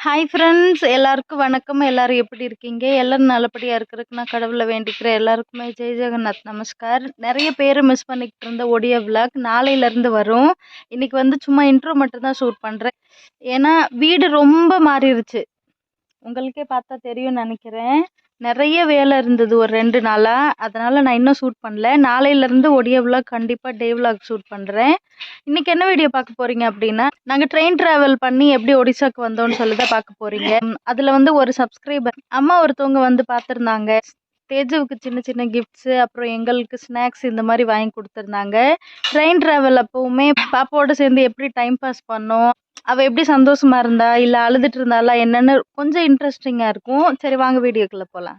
Hi friends எல்லாருக்கும் வணக்கம். எல்லாரும் எப்படி இருக்கீங்க? எல்லாரும் நல்லபடியாக இருக்கிறதுக்கு நான் கடவுளை வேண்டிக்கிறேன். எல்லாருக்குமே ஜெய் ஜெகநாத். நமஸ்கார். நிறைய பேர் மிஸ் பண்ணிக்கிட்டு இருந்த ஒடியா விளாக் நாளையிலேருந்து வரும். இன்னைக்கு வந்து சும்மா இன்ட்ரோ மட்டும் தான் ஷூட் பண்ணுறேன் ஏன்னா வீடு ரொம்ப மாறிடுச்சு உங்களுக்கே பார்த்தா தெரியும்னு நினைக்கிறேன். நிறைய வேலை இருந்தது ஒரு ரெண்டு நாளாக அதனால் நான் இன்னும் ஷூட் பண்ணல. நாளையிலேருந்து ஒடியா விளாக் கண்டிப்பாக டே விலாக் ஷூட் பண்ணுறேன் இன்னைக்கு என்ன வீடியோ பார்க்க போகிறீங்க அப்படின்னா நாங்கள் ட்ரெயின் ட்ராவல் பண்ணி எப்படி ஒடிசாக்கு வந்தோம்னு சொல்லி தான் பார்க்க போகிறீங்க அதில் வந்து ஒரு சப்ஸ்கிரைபர் அம்மா ஒருத்தவங்க வந்து பார்த்துருந்தாங்க. தேஜுவுக்கு சின்ன சின்ன கிஃப்ட்ஸு அப்புறம் எங்களுக்கு ஸ்நாக்ஸ் இந்த மாதிரி வாங்கி கொடுத்துருந்தாங்க. ட்ரெயின் ட்ராவல் அப்போவுமே பாப்பாவோட சேர்ந்து எப்படி டைம் பாஸ் பண்ணோம் அவள் எப்படி சந்தோஷமா இருந்தா இல்லை அழுதுட்டு இருந்தாலா என்னென்னு கொஞ்சம் இன்ட்ரெஸ்டிங்காக இருக்கும். சரி வாங்க வீடியோக்குள்ளே போகலாம்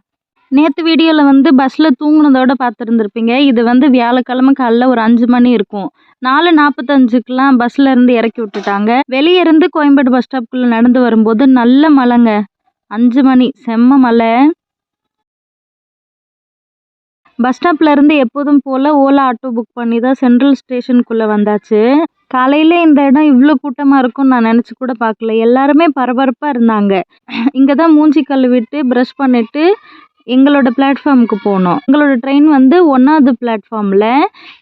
நேற்று வீடியோவில் வந்து பஸ்ஸில் தூங்கினதோட பார்த்துருந்துருப்பீங்க. இது வந்து வியாழக்கிழமை காலைல ஒரு அஞ்சு மணி இருக்கும். நாலு நாற்பத்தஞ்சுக்கெலாம் பஸ்ஸில் இருந்து இறக்கி விட்டுட்டாங்க. வெளியே இருந்து கோயம்பேடு பஸ் ஸ்டாப்புக்குள்ளே நடந்து வரும்போது நல்ல மழைங்க. அஞ்சு மணி செம்ம மழை. பஸ் ஸ்டாப்ல இருந்து எப்போதும் போல் ஓலா ஆட்டோ புக் பண்ணி தான் சென்ட்ரல் ஸ்டேஷனுக்குள்ளே வந்தாச்சு. காலையில இந்த இடம் இவ்வளோ கூட்டமாக இருக்கும்னு நான் நினச்சி கூட பார்க்கல. எல்லாருமே பரபரப்பாக இருந்தாங்க. இங்கே தான் மூஞ்சி கழுவிட்டு ப்ரஷ் பண்ணிட்டு எங்களோட பிளாட்ஃபார்முக்கு போனோம். எங்களோட ட்ரெயின் வந்து ஒன்றாவது பிளாட்ஃபார்மில்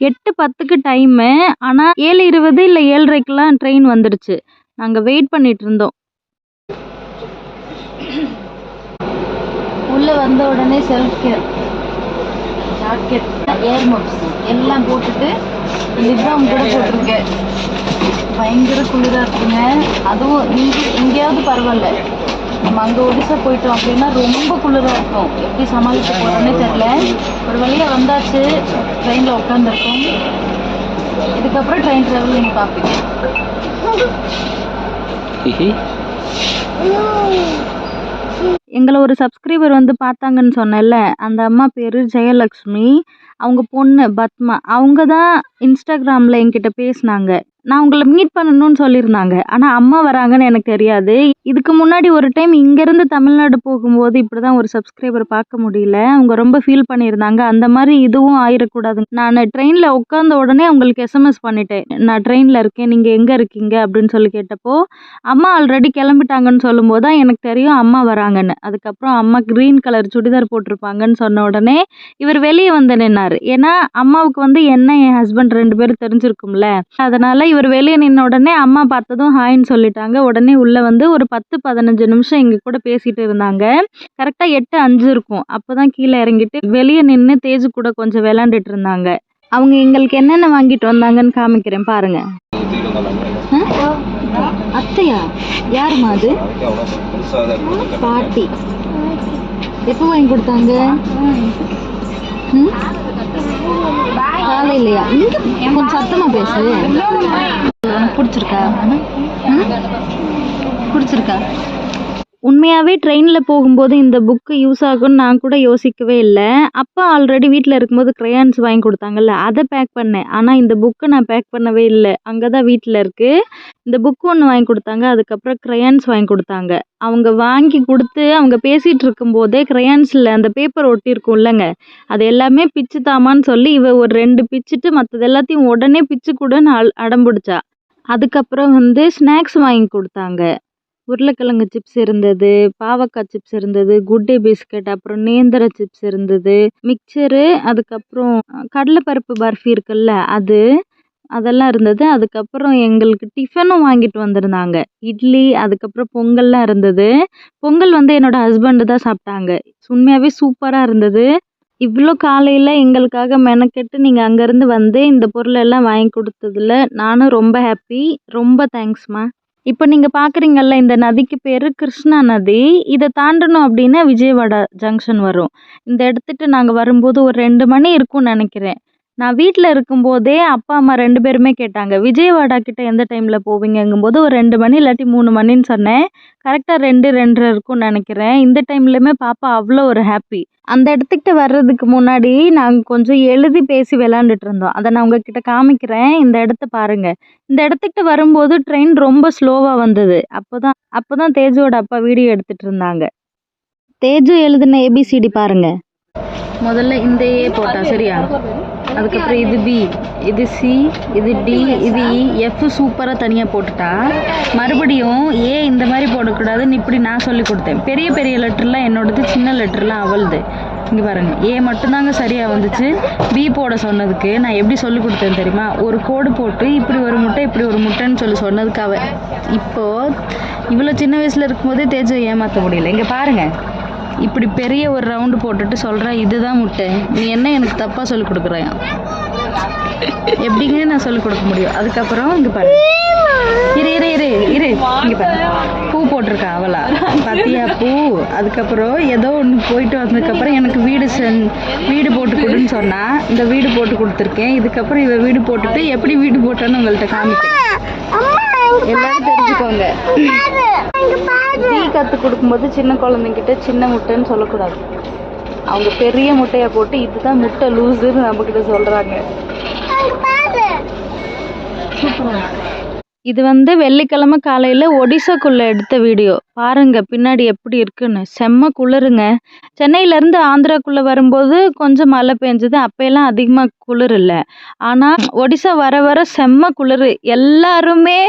எட்டு பத்துக்கு டைமு ஆனால் ஏழு இருபது இல்லை ஏழரைக்கெலாம் ட்ரெயின் வந்துடுச்சு நாங்கள் வெயிட் பண்ணிட்டு இருந்தோம். உள்ளே வந்த உடனே self care jacket ear muffs எல்லாம் போட்டுட்டு லிப்ராம் கூட போட்டிருக்கேன். பயங்கர குளிராக இருக்குங்க. அதுவும் இங்கே எங்கேயாவது பரவாயில்ல. நம்ம அங்கே ஒடிசா போயிட்டோம் அப்படின்னா ரொம்ப குளிராக இருக்கும். எப்படி சமாளிக்க போகிறோன்னே தெரில ஒரு வழியாக வந்தாச்சு. ட்ரெயினில் உட்காந்துருக்கோம் இதுக்கப்புறம் ட்ரெயின் ட்ராவல் நீங்கள் பார்ப்பீங்க எங்களை ஒரு சப்ஸ்கிரைபர் வந்து பார்த்தாங்கன்னு சொன்னேன்ல அந்த அம்மா பேர் ஜெயலக்ஷ்மி அவங்க பொண்ணு பத்மா அவங்க தான் இன்ஸ்டாகிராமில் என்கிட்ட பேசினாங்க. நான் உங்களை மீட் பண்ணணும்னு சொல்லியிருந்தாங்க. ஆனால் அம்மா வராங்கன்னு எனக்கு தெரியாது. இதுக்கு முன்னாடி ஒரு டைம் இங்கேருந்து தமிழ்நாடு போகும்போது இப்படி தான் ஒரு சப்ஸ்கிரைபர் பார்க்க முடியல. அவங்க ரொம்ப ஃபீல் பண்ணியிருந்தாங்க. அந்த மாதிரி இதுவும் ஆயிடக்கூடாது நான் ட்ரெயினில் உட்காந்த உடனே அவங்களுக்கு எஸ்எம்எஸ் பண்ணிட்டேன். நான் ட்ரெயினில் இருக்கேன். நீங்கள் எங்கே இருக்கீங்க? அப்படின்னு சொல்லி கேட்டப்போ அம்மா ஆல்ரெடி கிளம்பிட்டாங்கன்னு சொல்லும்போது தான் எனக்கு தெரியும் அம்மா வராங்கன்னு. அதுக்கப்புறம் அம்மா க்ரீன் கலர் சுடிதார் போட்டிருப்பாங்கன்னு சொன்ன உடனே இவர் வெளியே வந்து நின்னார். ஏன்னா அம்மாவுக்கு வந்து என்ன என் ஹஸ்பண்ட் ரெண்டு பேரும் தெரிஞ்சிருக்கும்ல. அதனால் இவர் வெளியே நின்ன உடனே அம்மா பார்த்ததும் ஹாய்ன்னு சொல்லிட்டாங்க. உடனே உள்ளே வந்து ஒரு பத்து பதினஞ்சு நிமிஷம் எங்கள் கூட பேசிகிட்டு இருந்தாங்க. கரெக்டாக எட்டு அஞ்சு இருக்கும். அப்போ தான் கீழே இறங்கிட்டு வெளியே நின்று தேஜு கூட கொஞ்சம் விளாண்டுட்டு இருந்தாங்க. அவங்க எங்களுக்கு என்னென்ன வாங்கிட்டு வந்தாங்கன்னு காமிக்கிறேன் பாருங்க. அத்தையா? யாருமா அது? பாட்டி. எப்போ வாங்கி கொடுத்தாங்க? காலையிலையா? இங்க கொஞ்சம் சத்தமா பேசு. உனக்கு பிடிச்சிருக்கா? பிடிச்சிருக்கா? உண்மையாகவே ட்ரெயினில் போகும்போது இந்த புக்கு யூஸ் ஆகும்னு நான் கூட யோசிக்கவே இல்லை. அப்பா ஆல்ரெடி வீட்டில் இருக்கும்போது க்ரையான்ஸ் வாங்கி கொடுத்தாங்கல்ல அதை பேக் பண்ணேன். ஆனால் இந்த புக்கை நான் பேக் பண்ணவே இல்லை. அங்கே தான் வீட்டில் இருக்குது இந்த புக்கு ஒன்று வாங்கி கொடுத்தாங்க அதுக்கப்புறம் க்ரையான்ஸ் வாங்கி கொடுத்தாங்க. அவங்க வாங்கி கொடுத்து அவங்க பேசிகிட்டு இருக்கும்போதே க்ரையான்ஸில் அந்த பேப்பர் ஒட்டியிருக்கும் இல்லைங்க. அது எல்லாமே பிச்சு தாமான்னு சொல்லி இவ ஒரு ரெண்டு பிச்சுட்டு மற்றது எல்லாத்தையும் உடனே பிச்சு கூடன்னு அல் அடம்பிடிச்சா. அதுக்கப்புறம் வந்து ஸ்நாக்ஸ் வாங்கி கொடுத்தாங்க. உருளைக்கிழங்கு சிப்ஸ் இருந்தது பாவக்காய் சிப்ஸ் இருந்தது குட் டே பிஸ்கட் அப்புறம் நேந்திர சிப்ஸ் இருந்தது மிக்சரு அதுக்கப்புறம் கடலைப்பருப்பு பர்ஃபி இருக்குல்ல அது அதெல்லாம் இருந்தது. அதுக்கப்புறம் எங்களுக்கு டிஃபனும் வாங்கிட்டு வந்திருந்தாங்க. இட்லி அதுக்கப்புறம் பொங்கல்லாம் இருந்தது. பொங்கல் வந்து என்னோட ஹஸ்பண்டு தான் சாப்பிட்டாங்க. உண்மையாகவே சூப்பராக இருந்தது. இவ்வளோ காலையில் எங்களுக்காக மெனக்கெட்டு நீங்கள் அங்கேருந்து வந்து இந்த பொருளெல்லாம் வாங்கி கொடுத்ததுல நானும் ரொம்ப ஹாப்பி ரொம்ப தேங்க்ஸ்மா இப்போ நீங்கள் பார்க்குறீங்கல்ல இந்த நதிக்கு பேர் கிருஷ்ணா நதி. இதை தாண்டணும் அப்படின்னா விஜயவாடா ஜங்ஷன் வரும். இந்த இடத்துக்கு நாங்கள் வரும்போது ஒரு ரெண்டு மணி இருக்கும்னு நினைக்கிறேன். நான் வீட்டில் இருக்கும்போதே அப்பா அம்மா ரெண்டு பேருமே கேட்டாங்க விஜயவாடா கிட்டே எந்த டைமில் போவீங்கங்கும்போது ஒரு ரெண்டு மணி இல்லாட்டி மூணு மணின்னு சொன்னேன். கரெக்டாக ரெண்டு ரெண்டரை இருக்கும்னு நினைக்கிறேன். இந்த டைம்லையுமே பாப்பா அவ்வளோ ஒரு ஹாப்பி அந்த இடத்துக்கிட்ட வர்றதுக்கு முன்னாடி நாங்கள் கொஞ்சம் எழுதி பேசி விளாண்டுட்டு இருந்தோம். அதை நான் உங்ககிட்ட காமிக்கிறேன். இந்த இடத்த பாருங்கள் இந்த இடத்துக்கிட்ட வரும்போது ட்ரெயின் ரொம்ப ஸ்லோவாக வந்தது. அப்போ தான் அப்போ தான் தேஜுவோட அப்பா வீடியோ எடுத்துகிட்டு இருந்தாங்க. தேஜு எழுதின ஏபிசிடி பாருங்கள் முதல்ல இந்த ஏ போட்டா சரியா? அதுக்கப்புறம் இது பி இது சி இது டி இது இ எஃப் சூப்பராக தனியாக போட்டுட்டா. மறுபடியும் ஏ இந்த மாதிரி போடக்கூடாதுன்னு இப்படி நான் சொல்லி கொடுத்தேன். பெரிய பெரிய லெட்டர்லாம் என்னோடது சின்ன லெட்டர்லாம் அவளுது. இங்கே பாருங்க. ஏ மட்டும்தாங்க சரியாக வந்துச்சு. பி போட சொன்னதுக்கு நான் எப்படி சொல்லி கொடுத்தேன் தெரியுமா? ஒரு கோடு போட்டு இப்படி ஒரு முட்டை இப்படி ஒரு முட்டைன்னு சொல்லி சொன்னதுக்காக இப்போது இவ்வளோ சின்ன வயசில் இருக்கும்போதே தேஜு ஏமாற்ற முடியல. இங்கே பாருங்கள் இப்படி பெரிய ஒரு ரவுண்டு போட்டுட்டு சொல்கிறேன் இதுதான் முட்டை. நீ என்ன எனக்கு தப்பாக சொல்லி கொடுக்குறாயா எப்படிங்க நான் சொல்லி கொடுக்க முடியும்? அதுக்கப்புறம் இங்கே பாரு. இரு இரு இரு இரு. இங்கே பாரு. பூ போட்டிருக்கா அவளா? பாத்தியா? பூ. அதுக்கப்புறம் ஏதோ ஒன்று போயிட்டு வந்ததுக்கப்புறம் எனக்கு வீடு சென் வீடு போட்டு கொடுன்னு சொன்னா இந்த வீடு போட்டு கொடுத்துருக்கேன். இதுக்கப்புறம் இவ வீடு போட்டுட்டு எப்படி வீடு போட்டான்னு உங்கள்கிட்ட காமிக்கிறேன். எல்லாரும் தெரிஞ்சுக்கோங்க. டீ கற்று கொடுக்கும்போது சின்ன குழந்தைங்கிட்ட சின்ன முட்டைன்னு சொல்லக்கூடாது. அவங்க பெரிய முட்டையை போட்டு இதுதான் முட்டை லூஸுன்னு நம்மக்கிட்ட சொல்கிறாங்க இது வந்து வெள்ளிக்கிழமை காலையில் ஒடிசாக்குள்ளே எடுத்த வீடியோ. பாருங்க பின்னாடி எப்படி இருக்குன்னு. செம்ம குளிருங்க. சென்னையிலேருந்து ஆந்திராக்குள்ளே வரும்போது கொஞ்சம் மழை பெஞ்சது அப்போயெல்லாம் அதிகமாக குளிர் இல்லை. ஆனால் ஒடிசா வர வர செம்ம குளிர். எல்லாருமே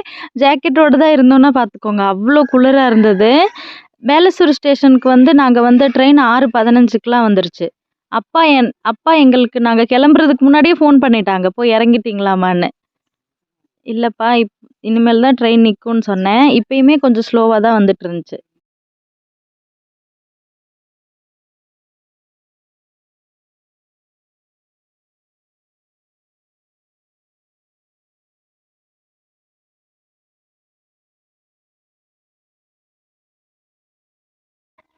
ஜாக்கெட்டோடு தான் இருந்தோன்னா பார்த்துக்கோங்க அவ்வளோ குளிராக இருந்தது. வேலசூர் ஸ்டேஷனுக்கு வந்து நாங்கள் வந்து ட்ரெயின் ஆறு பதினஞ்சுக்கெலாம் வந்துருச்சு. அப்பா என் அப்பா எங்களுக்கு நாங்கள் கிளம்புறதுக்கு முன்னாடியே ஃபோன் பண்ணிட்டாங்க. போய் இறங்கிட்டீங்களாமான்னு. இல்லைப்பா இப் இனிமேல் தான் ட்ரெயின் நிற்கும்னு சொன்னேன். இப்பயுமே கொஞ்சம் ஸ்லோவாக தான் வந்துட்டு இருந்துச்சு.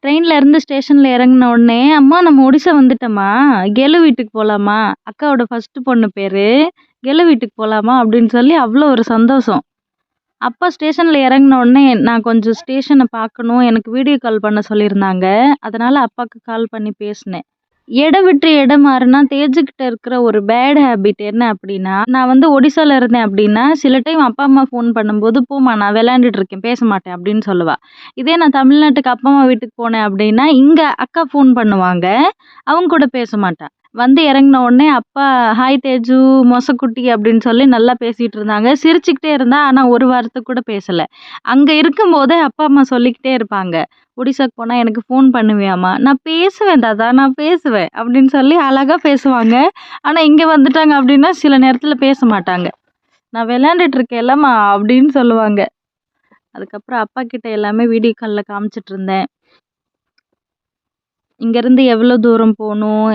ட்ரெயினில் இருந்து ஸ்டேஷனில் இறங்கின உடனே அம்மா நம்ம ஒடிசா வந்துட்டோம்மா. கெலு வீட்டுக்கு போகலாமா அக்காவோட ஃபஸ்ட்டு பொண்ணு பேர். கெலு வீட்டுக்கு போகலாமா அப்படின்னு சொல்லி அவ்வளோ ஒரு சந்தோஷம். அப்பா ஸ்டேஷனில் இறங்கின உடனே நான் கொஞ்சம் ஸ்டேஷனை பார்க்கணும். எனக்கு வீடியோ கால் பண்ண சொல்லியிருந்தாங்க. அதனால் அப்பாவுக்கு கால் பண்ணி பேசினேன். இடம் விட்டு இடம் மாறினா தேஜுக்கிட்ட இருக்கிற ஒரு பேட் ஹேபிட் என்ன அப்படின்னா நான் வந்து ஒடிசால இருந்தேன் அப்படின்னா சில டைம் அப்பா அம்மா ஃபோன் பண்ணும்போது போமா நான் விளையாண்டுட்டு இருக்கேன் பேச மாட்டேன் அப்படின்னு சொல்லுவா. இதே நான் தமிழ்நாட்டுக்கு அப்பா அம்மா வீட்டுக்கு போனேன் அப்படின்னா இங்கே அக்கா ஃபோன் பண்ணுவாங்க அவங்க கூட பேச மாட்டேன் வந்து இறங்குன உடனே அப்பா ஹாய் தேஜு மொசக்குட்டி அப்படின்னு சொல்லி நல்லா பேசிகிட்டு இருந்தாங்க. சிரிச்சுக்கிட்டே இருந்தா ஆனால் ஒரு வாரத்துக்கு கூட பேசலை. அங்கே இருக்கும்போதே அப்பா அம்மா சொல்லிக்கிட்டே இருப்பாங்க. ஒடிசாக்கு போனால் எனக்கு ஃபோன் பண்ணுவியாம்மா? நான் பேசுவேன் தாத்தா நான் பேசுவேன் அப்படின்னு சொல்லி அழகாக பேசுவாங்க. ஆனால் இங்கே வந்துட்டாங்க அப்படின்னா சில நேரத்தில் பேச மாட்டாங்க. நான் விளையாண்டுட்டு இருக்கேன்லம்மா அப்படின்னு சொல்லுவாங்க. அதுக்கப்புறம் அப்பா கிட்ட எல்லாமே வீடியோ காலில் காமிச்சிட்டு இருந்தேன். இங்கேருந்து எவ்வளோ தூரம் போகணும்?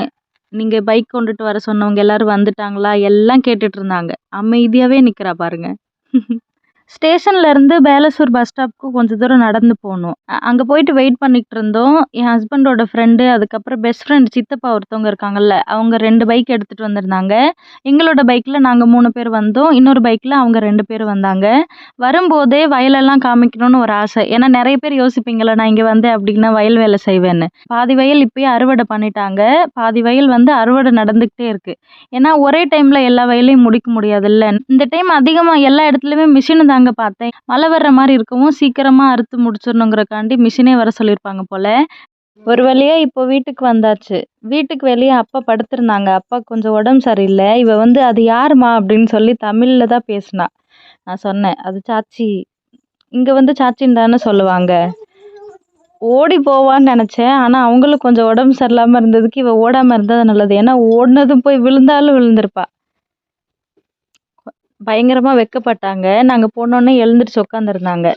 நீங்கள் பைக் கொண்டுட்டு வர சொன்னவங்க எல்லாரும் வந்துட்டாங்களா? எல்லாம் கேட்டுட்டு இருந்தாங்க. அமைதியாகவே நிற்கிறா பாருங்க. ஸ்டேஷன்லேருந்து பேலசூர் பஸ் ஸ்டாப்க்கு கொஞ்சம் தூரம் நடந்து போகணும் அங்கே போயிட்டு வெயிட் பண்ணிகிட்டு இருந்தோம். என் ஹஸ்பண்டோட ஃப்ரெண்டு அதுக்கப்புறம் பெஸ்ட் ஃப்ரெண்ட் சித்தப்பா ஒருத்தவங்க இருக்காங்கல்ல அவங்க ரெண்டு பைக் எடுத்துகிட்டு வந்திருந்தாங்க. எங்களோட பைக்கில் நாங்கள் மூணு பேர் வந்தோம். இன்னொரு பைக்கில் அவங்க ரெண்டு பேர் வந்தாங்க. வரும்போதே வயலெல்லாம் காமிக்கணும்னு ஒரு ஆசை. ஏன்னா நிறைய பேர் யோசிப்பீங்களே நான் இங்கே வந்தேன் அப்படின்னா வயல் வேலை செய்வேன்னு. பாதி வயல் இப்போயே அறுவடை பண்ணிட்டாங்க. பாதி வயல் வந்து அறுவடை நடந்துக்கிட்டே இருக்குது ஏன்னா ஒரே டைமில் எல்லா வயலையும் முடிக்க முடியாதுல்ல. இந்த டைம் அதிகமாக எல்லா இடத்துலையுமே மிஷினு நாங்கள் பார்த்தேன். மழை வர்ற மாதிரி இருக்கவும் சீக்கிரமாக அறுத்து முடிச்சிடணுங்கிறக்காண்டி மிஷினே வர சொல்லியிருப்பாங்க போல். ஒரு வழியாக இப்போ வீட்டுக்கு வந்தாச்சு. வீட்டுக்கு வெளியே அப்பா படுத்திருந்தாங்க. அப்பா கொஞ்சம் உடம்பு சரியில்லை. இவ வந்து அது யாரும்மா? அப்படின்னு சொல்லி தமிழில் தான் பேசினா. நான் சொன்னேன் அது சாச்சி. இங்கே வந்து சாச்சின்னு தானே சொல்லுவாங்க. ஓடி போவான்னு நினச்சேன். ஆனால் அவங்களும் கொஞ்சம் உடம்பு சரியில்லாமல் இருந்ததுக்கு இவள் ஓடாமல் இருந்தது நல்லது. ஏன்னா ஓடினதும் போய் விழுந்தாலும் விழுந்திருப்பா. பயங்கரமாக வெக்கப்பட்டாங்க. நாங்கள் போனோன்னே எழுந்துருச்சு உட்காந்துருந்தாங்க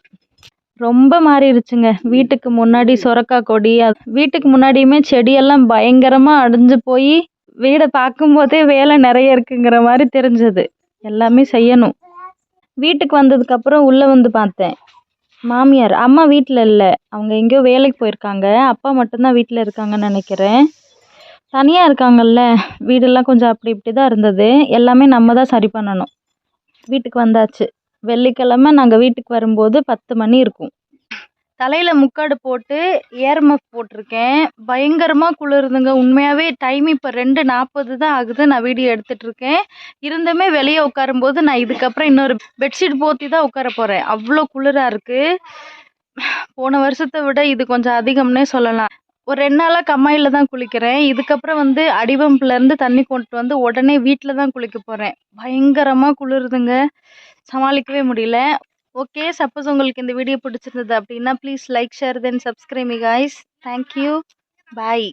ரொம்ப மாறிடுச்சுங்க வீட்டுக்கு முன்னாடி சொரக்காய் கொடி வீட்டுக்கு முன்னாடியுமே செடியெல்லாம் பயங்கரமாக அடைஞ்சு போய் வீடை பார்க்கும்போதே வேலை நிறைய இருக்குங்கிற மாதிரி தெரிஞ்சது. எல்லாமே செய்யணும். வீட்டுக்கு வந்ததுக்கப்புறம் உள்ளே வந்து பார்த்தேன். மாமியார் அம்மா வீட்டில் இல்லை. அவங்க எங்கேயோ வேலைக்கு போயிருக்காங்க. அப்பா மட்டும்தான் வீட்டில் இருக்காங்கன்னு நினைக்கிறேன். தனியாக இருக்காங்கல்ல. வீடெல்லாம் கொஞ்சம் அப்படி இப்படி தான் இருந்தது. எல்லாமே நம்ம தான் சரி பண்ணணும். வீட்டுக்கு வந்தாச்சு. வெள்ளிக்கிழமை நாங்கள் வீட்டுக்கு வரும்போது பத்து மணி இருக்கும். தலையில் முக்காடு போட்டு ஏர்மஃப் போட்டிருக்கேன். பயங்கரமாக குளிருதுங்க. உண்மையாகவே டைம் இப்போ ரெண்டு நாற்பது தான் ஆகுது. நான் வீடியோ எடுத்துட்ருக்கேன் இருந்துமே வெளியே உட்காரும்போது நான் இதுக்கப்புறம் இன்னொரு பெட்ஷீட் போத்தி தான் உட்கார போகிறேன் அவ்வளோ குளிராக இருக்குது போன வருஷத்தை விட இது கொஞ்சம் அதிகம்னே சொல்லலாம். ஒரு ரெண்டு நாளாக கம்மாயில் தான் குளிக்கிறேன். இதுக்கப்புறம் வந்து அடிவம்புலேருந்து தண்ணி கொண்டு வந்து உடனே வீட்டில் தான் குளிக்க போகிறேன் பயங்கரமாக குளிருதுங்க. சமாளிக்கவே முடியல. ஓகே சப்போஸ் உங்களுக்கு இந்த வீடியோ பிடிச்சிருந்தது அப்படின்னா please like share then subscribe guys guys thank you bye